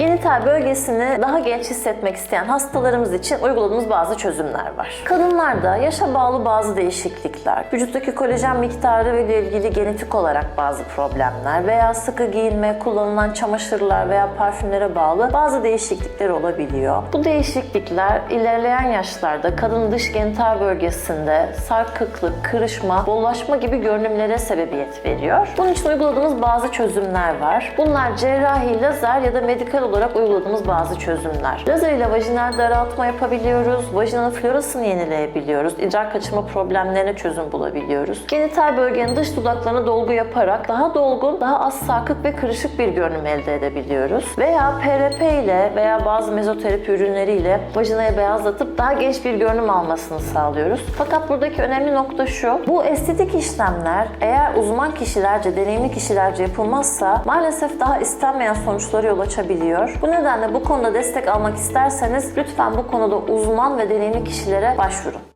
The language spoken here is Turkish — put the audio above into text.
Genital bölgesini daha genç hissetmek isteyen hastalarımız için uyguladığımız bazı çözümler var. Kadınlarda yaşa bağlı bazı değişiklikler, vücuttaki kolajen miktarı ile ilgili genetik olarak bazı problemler veya sıkı giyinme, kullanılan çamaşırlar veya parfümlere bağlı bazı değişiklikler olabiliyor. Bu değişiklikler ilerleyen yaşlarda kadın dış genital bölgesinde sarkıklık, kırışma, bollaşma gibi görünümlere sebebiyet veriyor. Bunun için uyguladığımız bazı çözümler var. Bunlar cerrahi, lazer ya da medikal olarak uyguladığımız bazı çözümler. Lazer ile vajinal daraltma yapabiliyoruz, vajinal florasını yenileyebiliyoruz, idrar kaçırma problemlerine çözüm bulabiliyoruz. Genital bölgenin dış dudaklarına dolgu yaparak daha dolgun, daha az sarkık ve kırışık bir görünüm elde edebiliyoruz. Veya PRP ile veya bazı mezoterapi ürünleriyle vajinayı beyazlatıp daha genç bir görünüm almasını sağlıyoruz. Fakat buradaki önemli nokta şu, bu estetik işlemler eğer uzman kişilerce, deneyimli kişilerce yapılmazsa maalesef daha istenmeyen sonuçlara yol açabiliyor. Bu nedenle bu konuda destek almak isterseniz lütfen bu konuda uzman ve deneyimli kişilere başvurun.